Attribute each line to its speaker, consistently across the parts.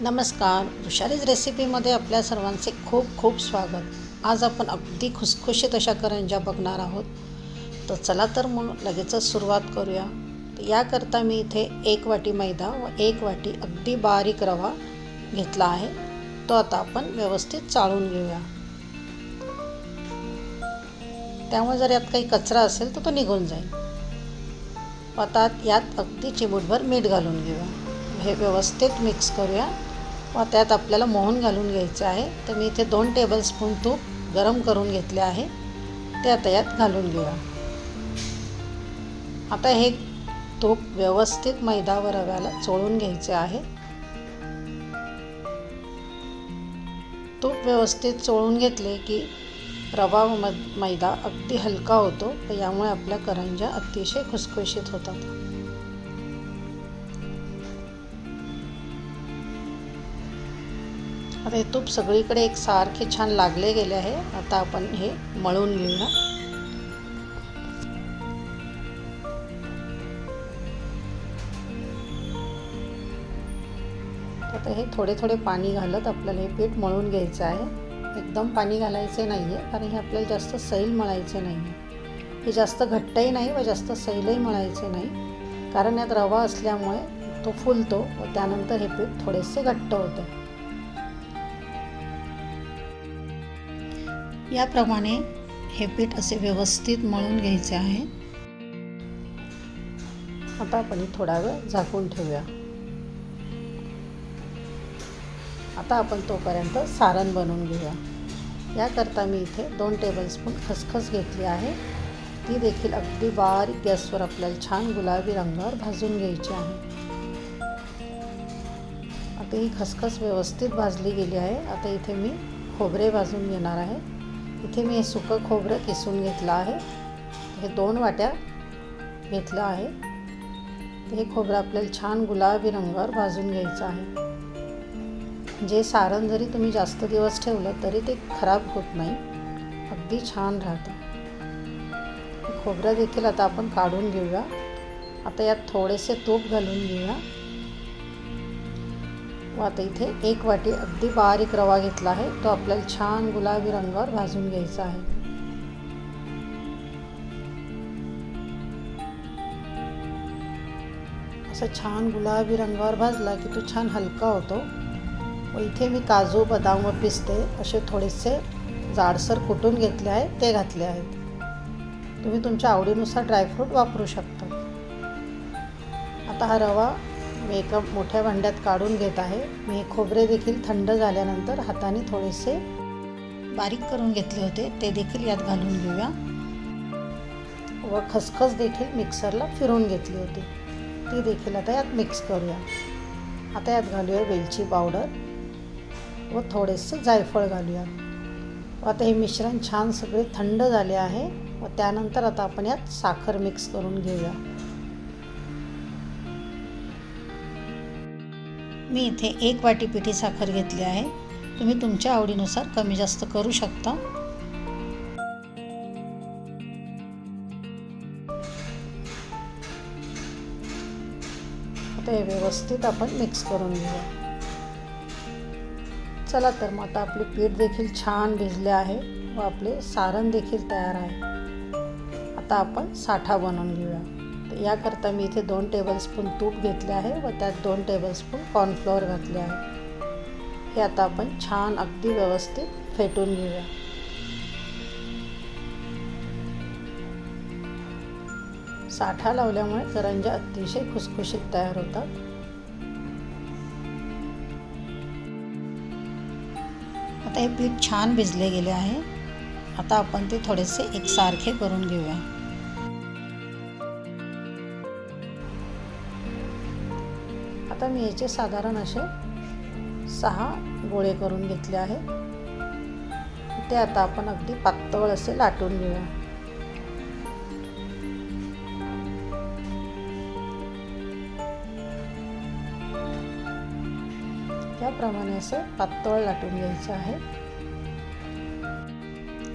Speaker 1: नमस्कार. हुशारीज रेसिपीमध्ये आपल्या सर्वांचे खूप खूप स्वागत. आज आपण अगदी खुसखुशीत अशा करंज्या बघणार आहोत. तर चला तर मग लगेचच सुरुवात करूया. याकरता मी इथे एक वाटी मैदा व एक वाटी अगदी बारीक रवा घेतला आहे. तो आता आपण व्यवस्थित चाळून घेऊया. त्यामुळे जर यात काही कचरा असेल तर तो निघून जाईल. आता यात अगदी चिमूटभर मीठ घालून घेऊया. हे व्यवस्थित मिक्स करूया. व त्यात आपल्याला मोहन घालून घ्यायचं आहे. तर मी इथे दोन टेबलस्पून तूप गरम करून घेतले आहे. ते आता यात घालून घेऊया. आता हे तूप व्यवस्थित मैदा व रव्याला चोळून घ्यायचे आहे. तूप व्यवस्थित चोळून घेतले की रवा व मैदा अगदी हलका होतो. यामुळे आपल्या करंज्या अतिशय खुसखुशीत होतात. आता हे तूप सगळीकडे एक सारखे छान लागले गेले आहे. आता आपण हे मळून घेऊया. आता हे थोडे थोडे पाणी घालत आपल्याला हे पीठ मळून घ्यायचं आहे. एकदम पाणी घालायचे नाही आहे कारण हे आपल्याला जास्त सैल मळायचे नाही आहे हे जास्त घट्टही नाही व जास्त सैलही मळायचे नाही. कारण यात रवा असल्यामुळे तो फुलतो व त्यानंतर हे पीठ थोडेसे घट्ट होते. याप्रमाणे हे पीठ असे व्यवस्थित मळून घ्यायचे आहे. आता आपण थोडा वेळ झाकून ठेवूया. आता आपण तोपर्यंत सारण बनवून घेऊया. याकरता मी इथे दोन टेबलस्पून खसखस घेतली आहे. ती देखील अगदी बारीक गॅसवर आपल्याला छान गुलाबी रंगावर भाजून घ्यायची आहे. आता ही खसखस व्यवस्थित भाजली गेली आहे. आता इथे मी खोबरे भाजून घेणार आहे. इथे मी हे सुकं खोबरं किसून घेतलं आहे. हे दोन वाट्या घेतलं आहे. हे खोबरं आपल्याला छान गुलाबी रंगावर भाजून घ्यायचं आहे. जे सारण जरी तुम्ही जास्त दिवस ठेवलं तरी ते खराब होत नाही. अगदी छान राहतं. खोबरं देखील आता आपण काढून घेऊया. आता यात थोडेसे तूप घालून घेऊया. व आता इथे एक वाटी अगदी बारीक रवा घेतला आहे. तो आपल्याला छान गुलाबी रंगावर भाजून घ्यायचा आहे. असं छान गुलाबी रंगावर भाजला की तो छान हलका होतो. व इथे मी काजू बदाम व पिस्ते असे थोडेसे जाडसर कुटून घेतले आहे. ते घातले आहेत. तुम्ही तुमच्या आवडीनुसार ड्रायफ्रूट वापरू शकता. आता हा रवा मी एका मोठ्या भांड्यात काढून घेत आहे. मी हे खोबरे देखील थंड झाल्यानंतर हाताने थोडेसे बारीक करून घेतले होते. ते देखील यात घालून घेऊया. व खसखस देखील मिक्सरला फिरून घेतली होती. ती देखील आता यात मिक्स करूया. आता यात घालूया वेलची पावडर व थोडेसे जायफळ घालूया. व आता हे मिश्रण छान सगळे थंड झाले आहे. व त्यानंतर आता आपण यात साखर मिक्स करून घेऊया. मी इथे एक वाटी पिठी साखर घेतली आहे. तुम्ही तुमच्या आवडीनुसार कमी जास्त करू शकता. ते व्यवस्थित आपण मिक्स करून घेऊया. चला तर मग आता आपले पीठ देखील छान भिजले आहे व आपले सारण देखील तयार आहे. आता आपण साठा बनवून घेऊया. याकरता मी इथे दोन टेबलस्पून तूप घेतले आहे व त्यात दोन टेबलस्पून कॉर्नफ्लॉवर घातले आहे. हे आता आपण छान अगदी व्यवस्थित फेटून घेऊया. साठा लावल्यामुळे करंजा अतिशय खुसखुशीत तयार होतात. आता हे पीठ छान भिजले गेले आहे. आता आपण ते थोडेसे एकसारखे करून घेऊया. आता मी याचे साधारण असे सहा गोळे करून घेतले आहेत ते आता आपण अगदी पातळ असे लाटून घेऊया. त्याप्रमाणे असे पातळ लाटून घ्यायचं आहे.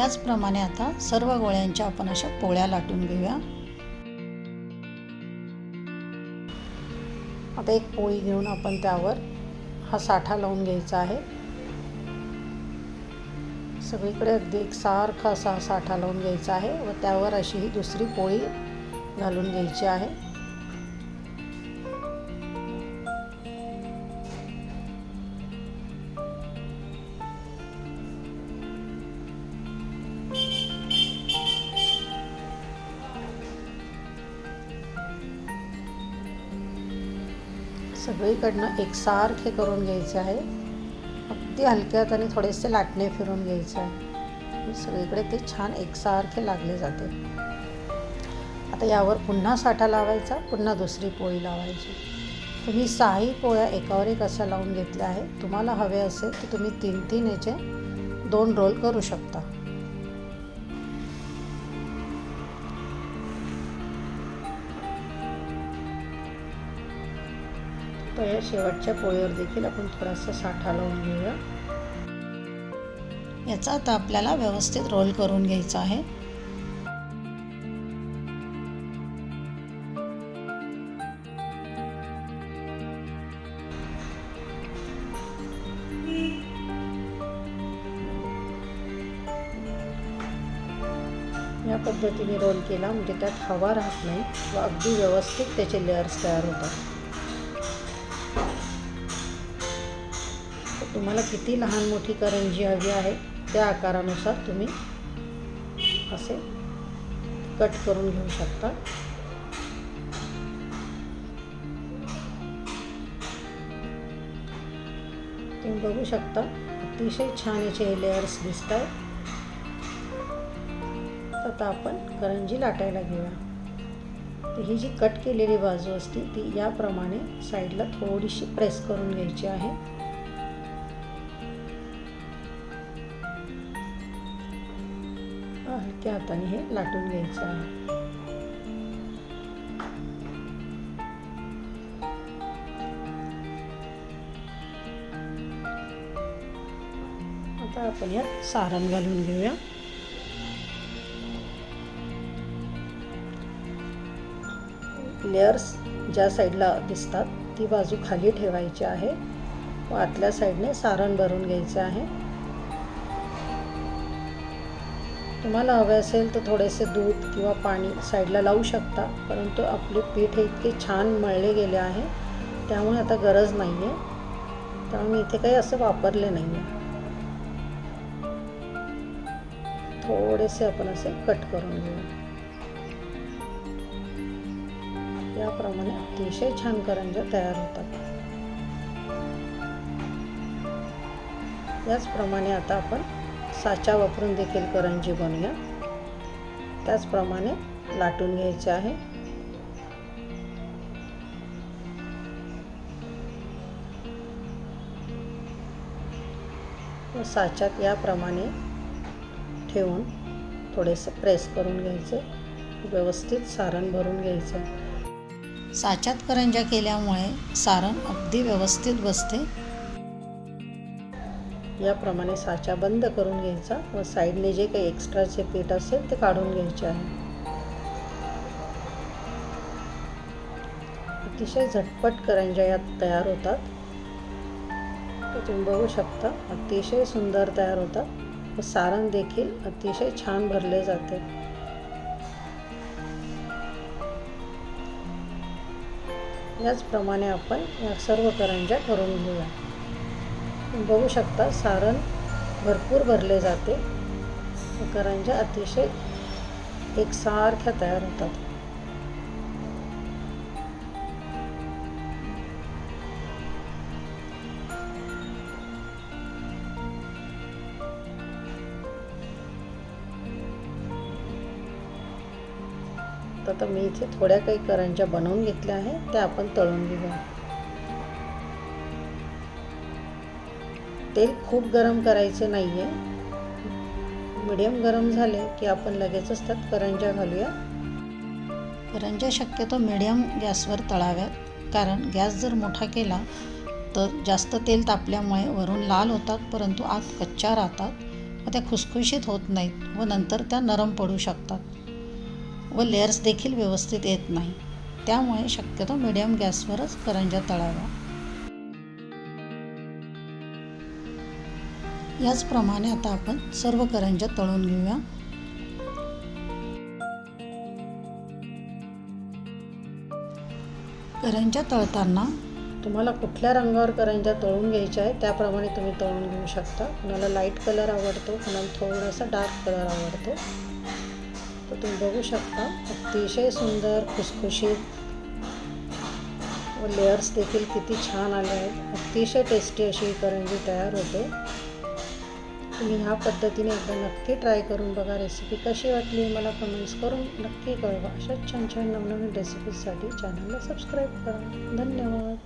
Speaker 1: याचप्रमाणे आता सर्व गोळ्यांच्या आपण अशा पोळ्या लाटून घेऊया. आता एक पोळी घेऊन आपण त्यावर हा साठा लावून घ्यायचा आहे. सगळीकडे अगदी एकसारखा असा हा साठा लावून घ्यायचा आहे व त्यावर अशी ही दुसरी पोळी घालून घ्यायची आहे. सगळीकडनं एकसारखे करून घ्यायचे आहे. अगदी हलक्यात आणि थोडेसे लाटणे फिरून घ्यायचे आहे. सगळीकडे ते छान एकसारखे लागले जाते. आता यावर पुन्हा साठा लावायचा पुन्हा दुसरी पोळी लावायची. तुम्ही सहाही पोळ्या एकावर एक अशा लावून घेतल्या आहे तुम्हाला हवे असेल तर तुम्ही तीन तीन याचे दोन रोल करू शकता. तर या शेवटच्या पोळीवर देखील आपण थोडासा साठा लावून घेऊया. याचा आता आपल्याला व्यवस्थित रोल करून घ्यायचा आहे. या पद्धतीने रोल केला म्हणजे त्यात हवा राहत नाही व अगदी व्यवस्थित त्याचे लेअर्स तयार होतात. तुम्हाला किती लहान मोठी करंजी हवी आहे त्या आकारानुसार तुम्ही असे कट करून घेऊ शकता. तुम्ही बघू शकता अतिशय छान याचे हे लेअर्स दिसत आहेत आता आपण करंजी लाटायला घेऊया. ही जी कट केलेली बाजू असते ती याप्रमाणे साईडला थोडीशी प्रेस करून घ्यायची आहे. हलक्या हाताने हे लाटून घ्यायचं आहे. आता आपण यात सारण घालून घेऊया. लेअर्स ज्या साईडला दिसतात ती बाजू खाली ठेवायची आहे. व आतल्या साईडने सारण भरून घ्यायचं आहे. तुम्हाला हवे असेल तर थोडेसे दूध किंवा पाणी साईडला लावू शकता परंतु आपले पीठ हे इतके छान मळले गेले आहे त्यामुळे आता गरज नाही आहे त्यामुळे मी इथे काही असं वापरले नाही आहे थोडेसे आपण असे कट करून घेऊ. याप्रमाणे अतिशय छान करंज्या तयार होतात. याचप्रमाणे आता आपण साचा वापरून देखील करंजी बनूया त्याचप्रमाणे लाटून घ्यायचे आहे. साच्यात याप्रमाणे ठेवून थोडेसे प्रेस करून घ्यायचे. व्यवस्थित सारण भरून घ्यायचं. साच्यात करंजा केल्यामुळे सारण अगदी व्यवस्थित बसते. याप्रमाणे साचा बंद करून घ्यायचा व साईडने जे काही एक्स्ट्राचे पीठ असेल ते काढून घ्यायचे आहे. अतिशय झटपट करंजा यात तयार होतात. तुम्ही बघू शकता अतिशय सुंदर तयार होतात व सारण देखील अतिशय छान भरले जाते. याचप्रमाणे आपण या सर्व करंज्या करून घेऊया. बघू शकता सारण भरपूर भरले जाते. करंज्या अतिशय एकसारख्या तयार होतात. आता मी इथे थोड्या काही करंज्या बनवून घेतल्या आहे त्या आपण तळून घेऊया. तेल खूप गरम करायचे नाही आहे मिडियम गरम झाले की आपण लगेचच त्यात करंज्या घालूया. करंज्या शक्यतो मिडियम गॅसवर तळाव्यात. कारण गॅस जर मोठा केला तर जास्त तेल तापल्यामुळे वरून लाल होतात परंतु आत कच्च्या राहतात व त्या खुसखुशीत होत नाहीत व नंतर त्या नरम पडू शकतात व लेअर्स देखील व्यवस्थित येत नाही. त्यामुळे शक्यतो मिडियम गॅसवरच करंज्या तळाव्या. याचप्रमाणे आता आपण सर्व करंज्या तळून घेऊया. करंज्या तळताना तुम्हाला कुठल्या रंगावर करंज्या तळून घ्यायच्या आहे त्याप्रमाणे तुम्ही तळून घेऊ शकता. कुणाला लाइट कलर आवडतो कुणाला थोडासा डार्क कलर आवडतो. तर तुम्ही बघू शकता अतिशय सुंदर खुसखुशीत व लेअर्स देखील किती छान आले आहेत. अतिशय टेस्टी अशी करंजी तयार होते. तुम्ही ह्या पद्धतीने एकदा नक्की ट्राय करून बघा रेसिपी कशी वाटली मला कमेंट्स करून नक्की कळवा. अशाच छान छान नवनवीन रेसिपीजसाठी चॅनलला सबस्क्राईब करा. धन्यवाद.